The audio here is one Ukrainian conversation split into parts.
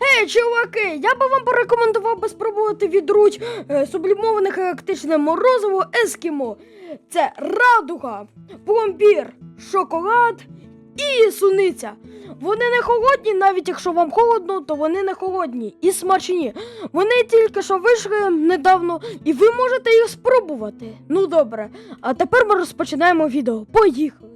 Гей, чуваки, я би вам порекомендував би спробувати відруть е, сублімоване галактичне морозиво Ескімо. Це радуга, пломбір, шоколад і суниця. Вони не холодні, навіть якщо вам холодно, то вони не холодні і смачні. Вони тільки що вийшли недавно, і ви можете їх спробувати. Ну добре, а тепер ми розпочинаємо відео. Поїхали!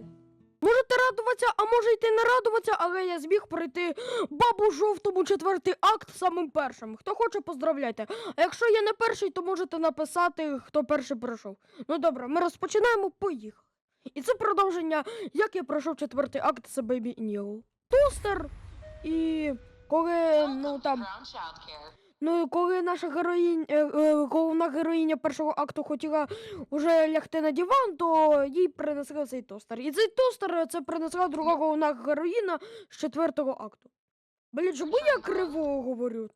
Можете радуватися, а може йти не радуватися, але я зміг пройти бабу жовтому четвертий акт самим першим. Хто хоче, поздравляйте. А якщо я не перший, то можете написати, хто перший пройшов. Ну добре, ми розпочинаємо, поїхали. І це продовження, як я пройшов четвертий акт Baby in Yellow. Тостер. І коли ну там. Ну, коли наша героїня, е, е, головна героїня першого акту хотіла вже лягти на диван, то їй принесли цей тостер. І цей тостер е, це принесла друга головна героїна з четвертого акту. Блін, чому я криво говорю?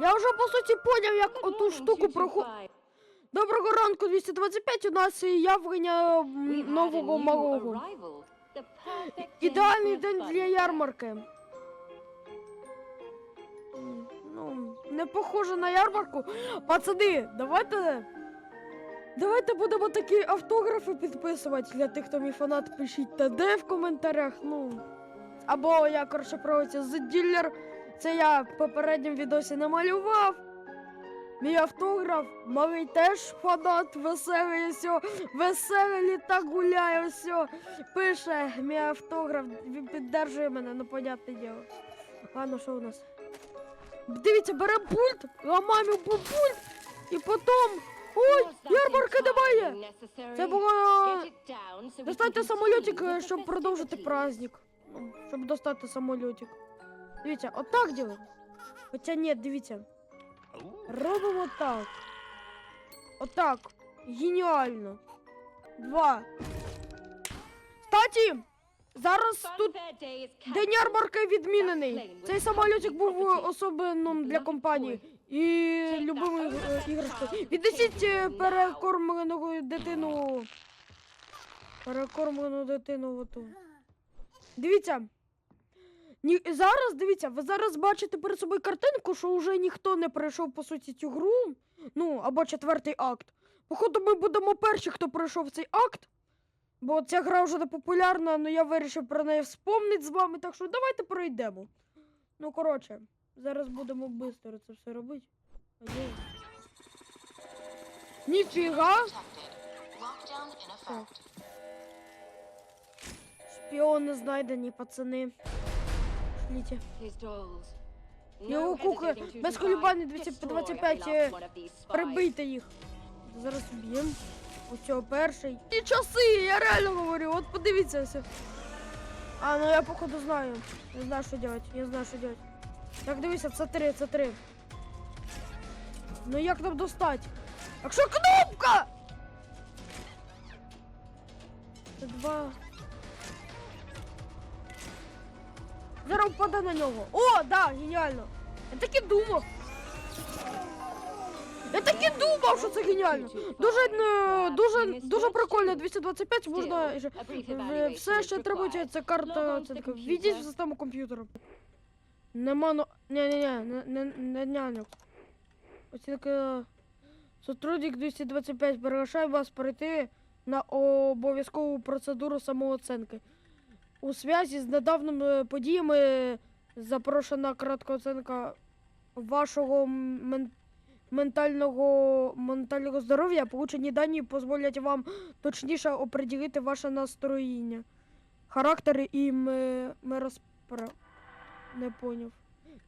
Я вже по суті поняв, як оту штуку проходить. Доброго ранку, 225. У нас явлення нового малого. Ідеальний день для ярмарки. Ну, не похоже на ярмарку. Пацани, давайте. Давайте будемо такі автографи підписувати для тих, хто мій фанат, пишіть ТД в коментарях. Ну. Або я, коротше, проводиться з ділер. Це я в попередньому відосі намалював. Мій автограф, малий теж фанат, веселий, все, веселий літак гуляє, все. Пише мій автограф, він піддержує мене, ну понятне діло. Ладно, що у нас? Дивіться, бере пульт, ламаємо пульт, і потім. Ой, ярмарка немає! Це було. Достайте самолітик, е, щоб продовжити праздник. Щоб достати самолітик. Дивіться, отак ділимо. Хоча ні, дивіться. Робимо так. Отак. Геніально. Два. Кстати, зараз тут день ярмарки відмінений. Цей самолітик був особливим для компанії. І любимою е, іграшкою. Віднесіть е, перекормлену дитину. Перекормлену дитину оту. Дивіться. Ні, зараз дивіться, ви зараз бачите перед собою картинку, що вже ніхто не пройшов по суті цю гру. Ну, або четвертий акт. Походу, ми будемо перші, хто пройшов цей акт. Бо ця гра вже не популярна, але я вирішив про неї вспомнити з вами, так що давайте пройдемо. Ну, коротше, зараз будемо швидко це все робити. Ніфіга! Шпіони знайдені, пацани. Шліть. Його кухи без колебань 225 е, Прибийте їх. Зараз вб'ємо. Ось цього перший. І часи, я реально говорю, от подивіться все. А, ну я походу знаю. Я знаю, що делать. Я знаю, що делать. Так, дивіться, це три, це три. Ну як нам достать? Якщо кнопка! Це два. Зараз впаде на нього. О, да, геніально. Я так і думав. Я так і думав, що це геніально. Дуже, е, дуже, дуже прикольно. 225 можна все ще требується ця карта. Це така. Введіть в систему комп'ютера. Нема но. Ні, ні, ні, не, не, не няньок. Оцінка. Сотрудник 225 приглашає вас пройти на обов'язкову процедуру самооцінки. У зв'язі з недавніми подіями запрошена кратка оцінка вашого мен... ментального... ментального здоров'я. Получені дані дозволять вам точніше оприділити ваше настроєння, характер і ми... мироспра... Не поняв.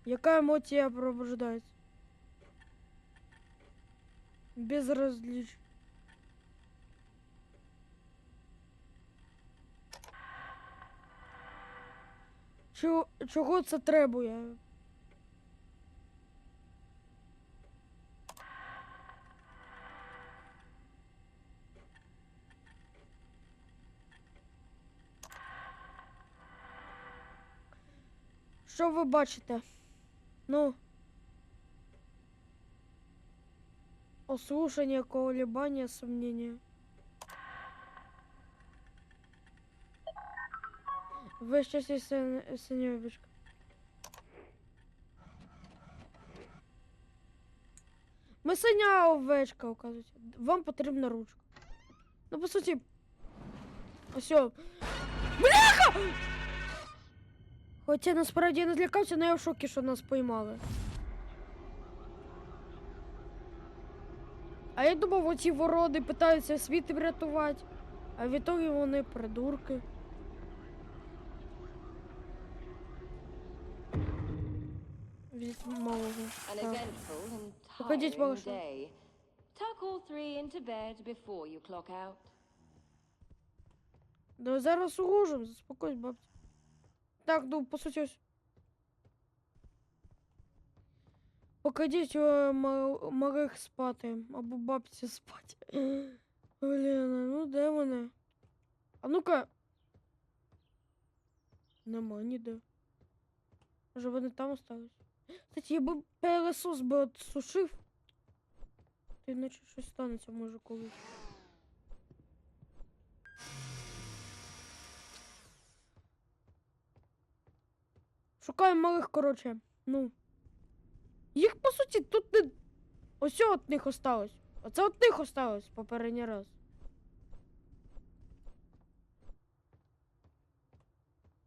Яка емоція пробуждається? Безразліч. Чого, чого це требує? Що ви бачите? Ну. Ослушание, колебания, сомнения. Ви щось із син- синьої бички. Ми синя овечка, оказується. Вам потрібна ручка. Ну, по суті. Ось. Бляха! Хоча насправді я не злякався, але я в шокі, що нас поймали. А я думав, оці ворони питаються світ врятувати, а в ітогі вони придурки. Від малого. An eventful and Погодіть, tiring малыша. day. Tuck all three into bed before you clock out. Да зараз уложим, заспокойся, бабця. Так, ну, по суті, ось. Покажіть е, ма- малих спати, або бабці спати. Блін, ну де вони? А ну-ка. Нема ніде. Може вони там остались? Кстати, я би пилосос би от сушив. То іначе щось станеться, може, колись. Шукаємо малих, коротше. Ну. Їх, по суті, тут не. Ось от них осталось. Оце от них осталось попередній раз.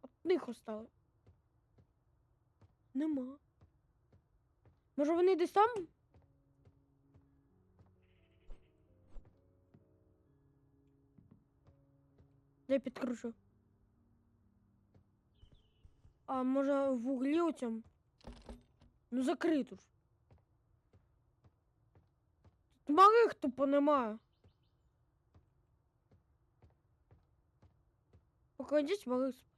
От них осталось. Нема. Може вони десь там? Дай підкручу. А може в углі оцям? Ну закрито ж. Тут малих тупо немає. Покладіть малих спати.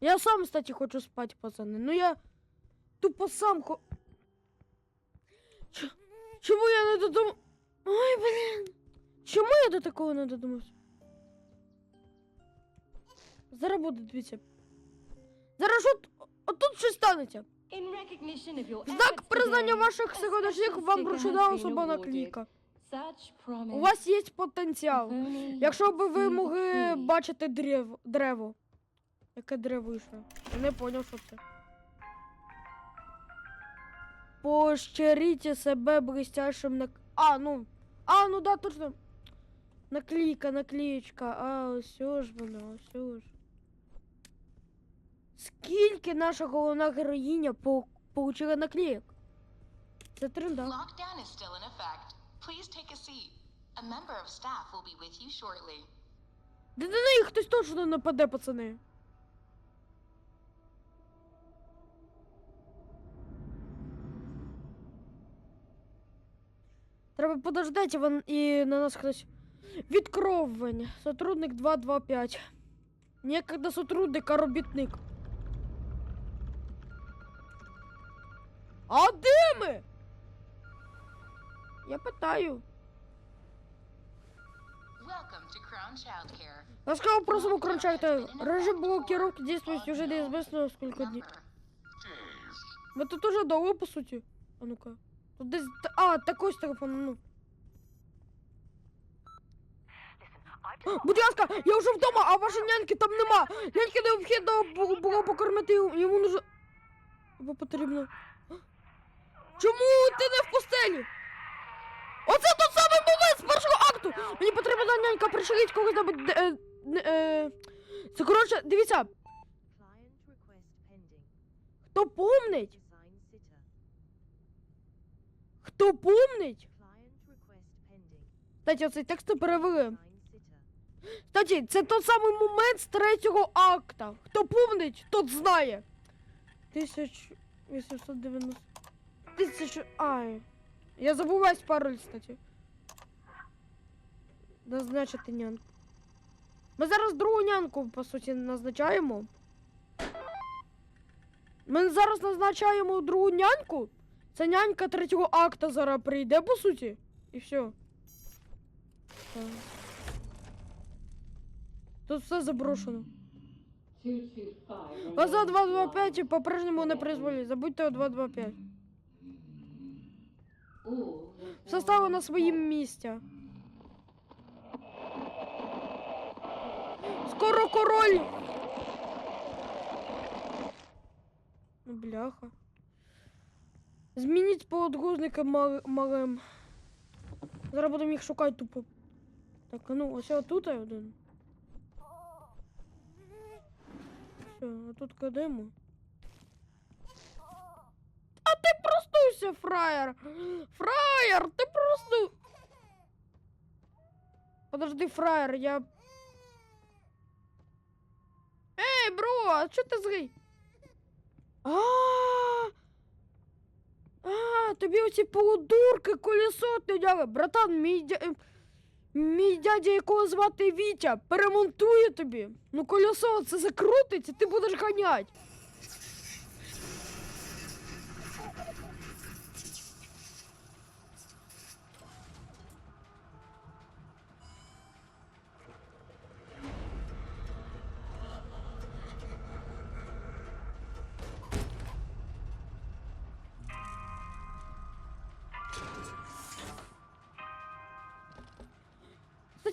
Я сам, кстати, хочу спати, пацани. Ну я тупо сам хо... Ч- Чому я не додумав? Ой, блін. Чому я до такого не додумався? Зараз буде, дивіться. Зараз от, отут щось станеться. Знак признання ваших сьогоднішніх вам вручена особа promise. У вас є потенціал. Якщо б ви могли бачити древо. древо. Яке древо йшло? Я Не поняв, що це. Поощріть себе блестящим нак... А, ну. А, ну да, точно. Наклейка, наклеечка. А, ось ж вона, ось ж. Скільки наша головна героїня по... получила наклеїк? Це тренда. Lockdown is still in effect. Please take a seat. A member of staff will be with you shortly. Да на неї хтось точно нападе, пацани. Треба подождати вон, і на нас хтось. Відкровлення. Сотрудник 225. Некогда сотрудник, а робітник. А де ми? Я питаю. Welcome to Crown Childcare. Ласкаво просимо крончайте. Режим блокировки действует уже неизвестно сколько дней. Remember, Мы тут уже довго, по суті. А ну-ка. Тут десь. А, такой з телефону, ну. Будь ласка, я вже вдома, а вашої няньки там нема. Няньки необхідно було покормити йому- нужно. Або потрібно. Чому ти не в постелі? Оце той самий момент з першого акту! Мені потрібна нянька, пришліть когось-небудь. де- е, е. Це коротше, дивіться, хто помнить? Хто помнить? Кстати, оцей текст перевели. Кстати, це той самий момент з третього акта. Хто помнить, тот знає. 1890. Тисячу. Ай. Я забуваюсь пароль, кстати. Назначити нянку. Ми зараз другу нянку, по суті, назначаємо. Ми зараз назначаємо другу няньку. Це нянька третього акта зараз прийде, по суті. І все. Тут все заброшено. Глаза 225 по-прежнему на призволі. Забудьте о 225. Все стало на своїм місці. Скоро король! Бляха. Змініть подгузника мал- малим. Зараз будемо їх шукати тупо. Так, ну, ось отут один. Все, а тут кадемо. А ти проснувся, фраєр! Фраєр, ти просто. Подожди, фраєр, я. Ей, бро, а чо ти згий? А, а, тобі оці полудурки колесо тяняли. Братан, мій дя... е, Мій дядя, якого звати Вітя, перемонтує тобі. Ну колесо це закрутиться, ти будеш ганять.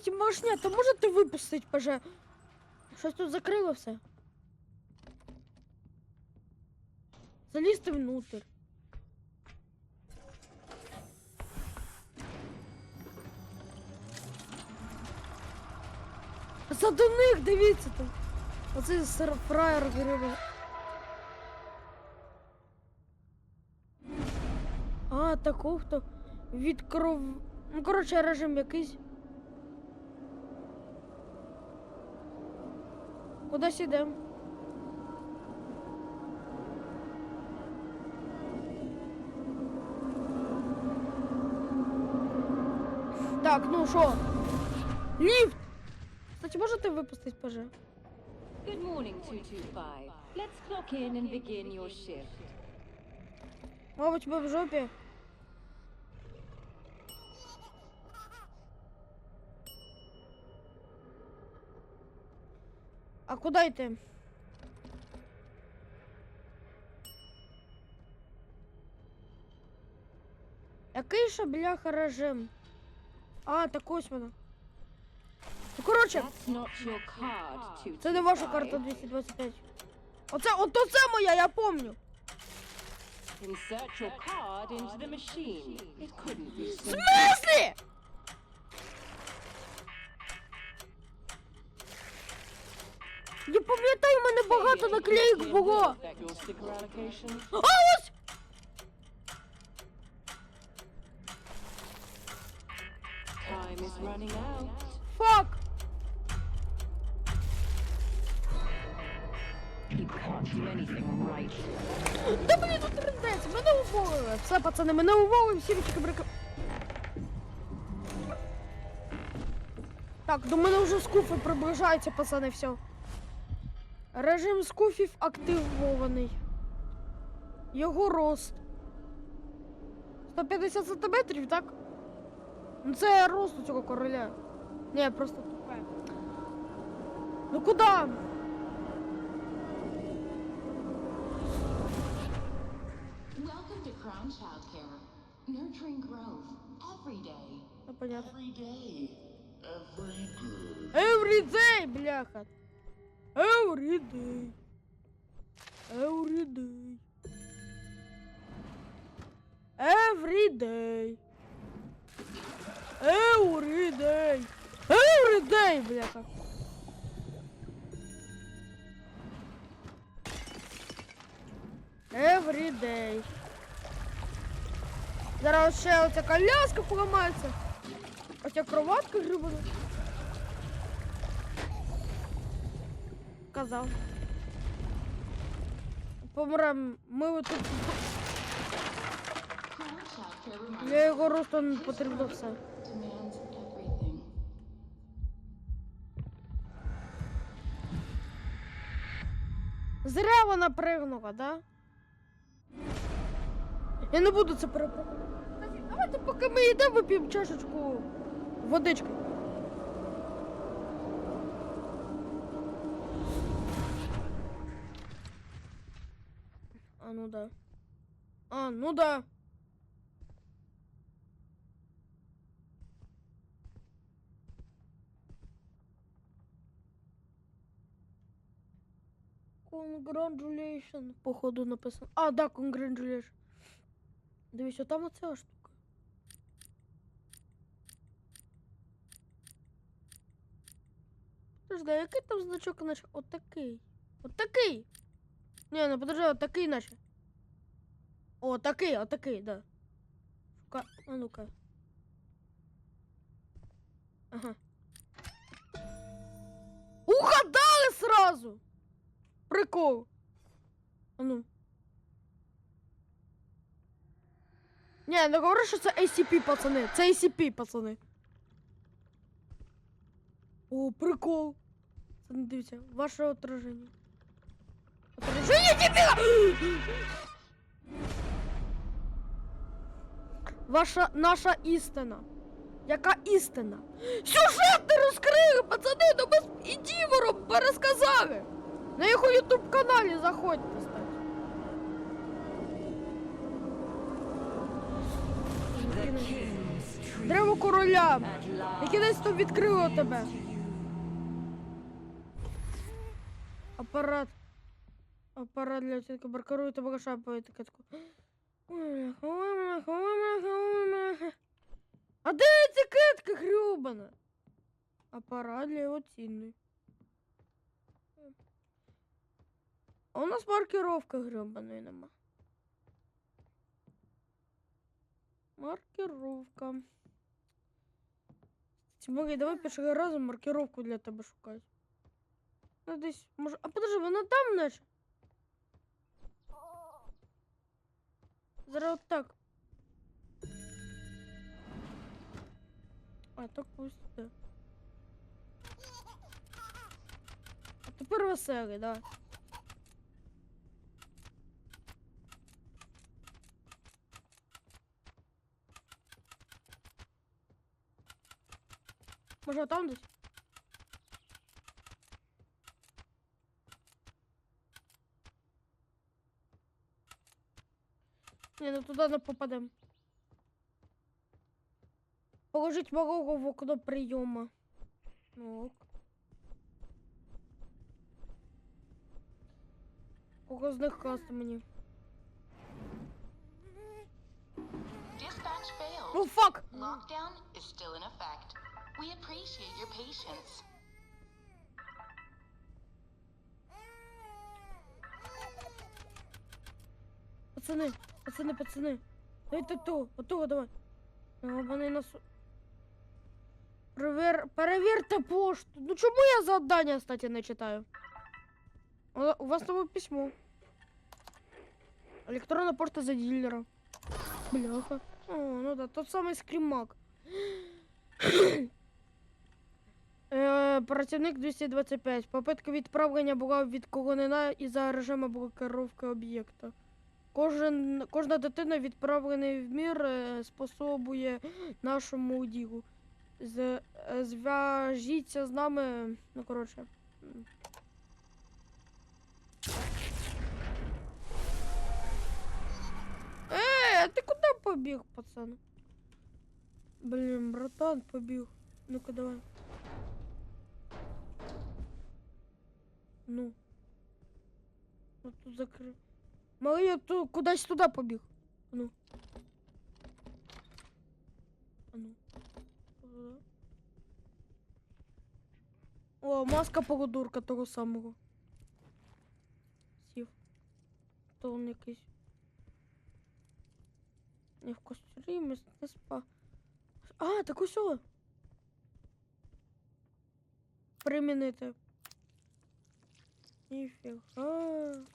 Кстати, Машня, то можете випустити, поже? Щось тут закрило все. Залізти внутрь. За до них, дивіться там. Сер- фраєр гриби. А, таков то від кров. Ну, коротше, режим якийсь. Кудись ідемо. Так, ну що? Ліфт! Кстати, можете випустити, поже? Good morning, 225. Let's clock in and begin your shift. Мабуть, ви в жопі. А куди йти? Який ще бляха режим? А, так ось вона. Ну, коротше, That's not your card, 225. це не ваша карта 225. Оце, ото це моя, я помню. Insert your card into the machine. It couldn't be В simpler. Я пам'ятаю, в мене багато наклеїк було. А ось! Фак! Та блін, тут трендець, мене уволили. Все, пацани, мене уволили, всі вічки брика. Так, до мене вже скуфи приближаються, пацани, все. Режим скуфів активований. Його рост. 150 сантиметрів, так? Ну це рост у цього короля. Ні, просто тупе. Ну куди? Welcome to Crown Childcare, nurturing growth every day. Ну, понятно. Every day. Every day. Every day, бляха. Every day. Every day. Every day. Every day. Every day, бляха. Every day. Зараз ще оця коляска поламається. Оця кроватка грибана. Казав. Помрем. Ми тут. Crown Childcare reminds Для його росту не потрібно все. Зря вона пригнула, да? Я не буду це перепробувати. Давайте, поки ми йдемо, вип'ємо чашечку водички. Да. А, ну да. Congratulations. Походу написано. А, да, congratulations. Дивись, там оця штука. Подожди, а який там значок наче? Отакий. Отакий. Ні, ну подожди, отакий наче. О, такий, отакий, да. Шука... А ну-ка. Ага. Угадали сразу! Прикол. А ну. Не, не говори, що це ACP, пацани. Це ACP, пацани. О, прикол. Це не дивіться, ваше отраження. Отраження дебіла! Ваша, наша істина. Яка істина? Сюжет не розкрили, пацани, ну ми з Ідівором пересказали. На його ютуб каналі заходьте, кстати. Древо короля. Яке десь тут відкрило тебе. Апарат. Апарат для оцінки баркарую та багаша по етикетку. Ой, А де етикетка грюбана? Апарат для оцінки. А у нас маркировка гребаної нема. Маркировка. Тимофій, давай першого разу маркировку для тебе шукати. Ну, десь, може. А подожди, вона там наче. Зараз так. А, так туди. А тепер веселий, да. Може там десь? Ні, ну туди не попадемо. Положить малого в окно прийома. Ну ок. Мені? Dispatch failed. Ну фак! Lockdown is still in effect. We appreciate your patience. Пацани, пацани, пацани. Дайте то, отого давай. Вони нас. Перевір... Перевірте пошту. Ну чому я завдання, кстати, не читаю? У вас там письмо. Електронна пошта за дилера. Бляха. О, ну да, тот самий скрімак. Е, Працівник 225. Попитка відправлення була відклонена із-за режиму блокировки об'єкта. Кожен, кожна дитина відправлений в мір е, способує нашому ділу. З, е, зв'яжіться з нами. Ну, коротше. м. Е, а ти куди побіг, пацан? Блін, братан побіг. Ну-ка давай. Ну. Ну тут закрив. Малий я ту, кудись туди побіг. А Ну. А ну. О, маска погодурка того самого. Сів. То він якийсь. Не в костюмі, не спа. А, так усьо. Примінити. Ніфіга.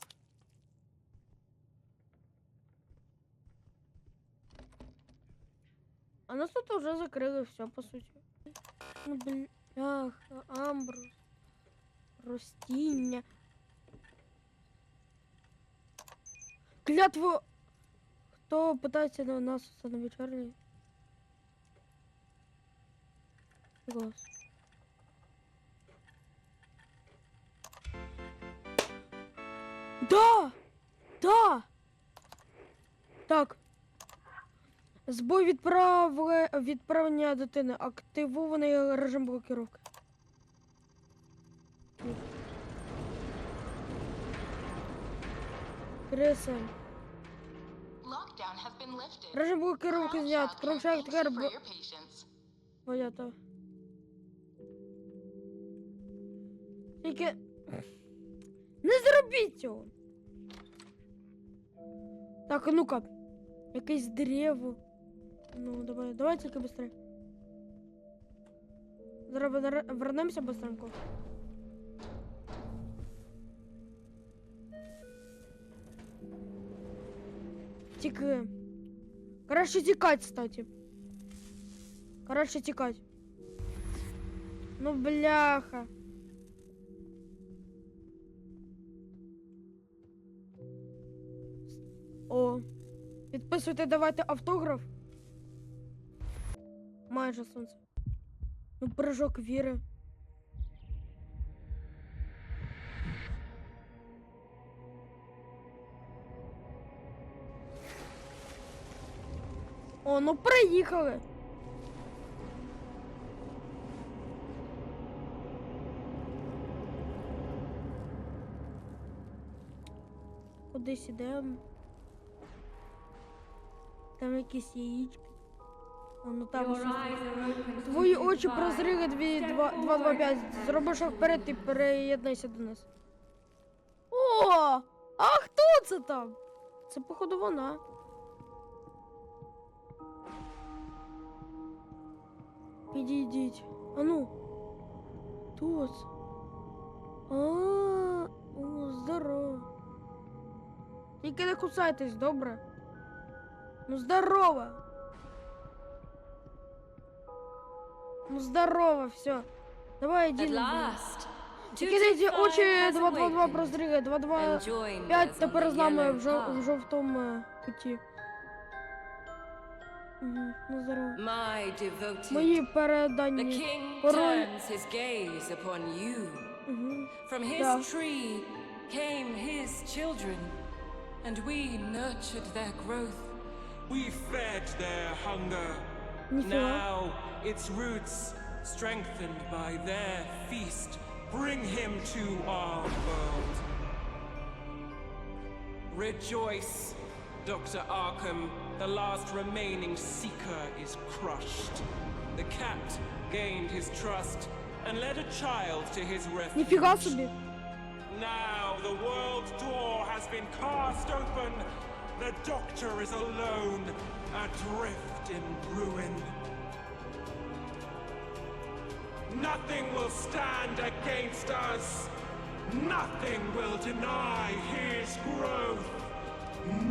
А нас тут уже закрыли все, по сути. Ну, бляха, амбрус. Ростіння. Клятву. Хто питається на нас установить Чарлі? Голос. Да! Да! Так. Збой відправле... відправлення дитини. Активований режим блокировки. Lifted. Режим блокировки знят. Shaft Кромшак тепер. Понятно. Тільки... Не зробіть цього. Так, а ну-ка. Якесь дерево. Ну, давай, давай тільки быстрее. Зараз вер- вернемося быстренько. Тільки... Краще тікать, кстати. Короче, тікать. Ну, бляха. О. Підписуйте, давайте автограф. Майже сонце. Ну, прыжок віри. О, ну проїхали. Кудись ідемо. Там якісь яєчки. О, ну там. Твої очі 225. прозріли 225. Зроби шаг вперед і переєднайся до нас. О! А хто це там? Це походу вона. Підійдіть. А ну. Тут. А, о, здорово. Тільки не кусайтесь, добре? Ну здорово. Ну здорово, все. Давай, ці 225 очі has 222 awakened прозріли, 22 and joined 5 us on тепер the з нами в, жов- в жовтому е. Угу, ну здорово. Мої передані. Король. Угу. Да. came his children, and we nurtured their growth. We fed their hunger. Ніфіга. Now its roots, strengthened by their feast, bring him to our world. Rejoice, Dr. Arkham. The last remaining seeker is crushed. The cat gained his trust and led a child to his refuge. Ніфіга собі. Now the world's door has been cast open. The doctor is alone, adrift in ruin. Nothing will stand against us. Nothing will deny his growth.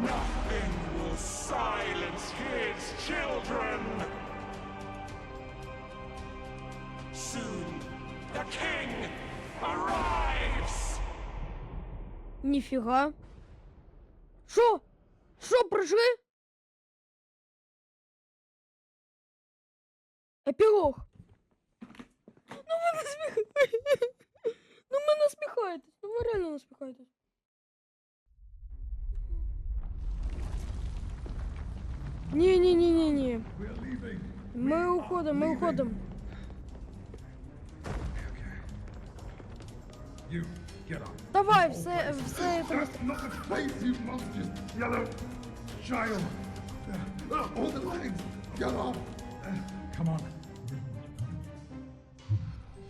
Nothing will silence his children. Soon, the king arrives. Ніфіга. Що? Що пройшли? Епілог. Ну ви насміхаєтесь. Ну ви насміхаєтесь. Ну ви реально насміхаєтесь. Ні, ні, ні, ні, ні. Ми уходимо, ми уходимо. You, get up. Давай, все, все це. That's not the face, you monstrous yellow child. Uh, all the legs, get up. Uh, come on.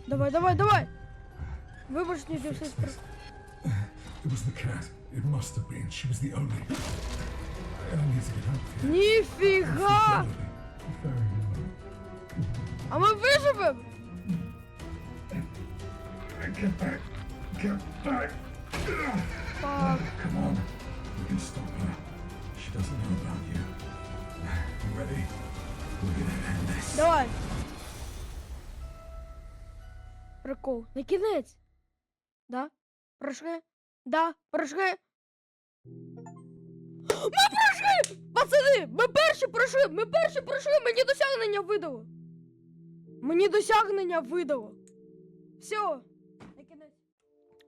Давай, давай, давай. Вибач, не все спро... It was the cat. It must have been. She was the only. I need to get out of here. Ніфіга! А ми виживемо! Get back. Get back. Так. Come on. We can stop her. She doesn't know about you. You ready? We're gonna end this. Давай. Прикол. На кінець. Да? Пройшли? Да, пройшли. Ми пройшли! Пацани! Ми перші пройшли! Ми перші пройшли! Мені досягнення видало! Мені досягнення видало. Все. На кінець.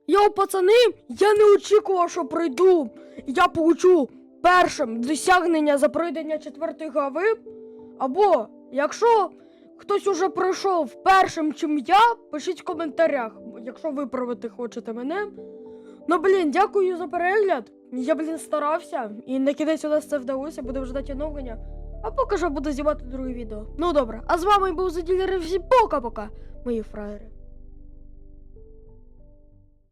Йоу, пацани! Я не очікував, що пройду. Я получу першим досягнення за пройдення четвертої глави. Або, якщо хтось уже пройшов першим, чим я, пишіть в коментарях, якщо виправити хочете мене. Ну блін, дякую за перегляд. Я, блін, старався, і на кінець у нас це вдалося, будемо ждати оновлення. А поки що буду знімати друге відео. Ну добре, а з вами був Заділер всі пока-пока, мої фраєри.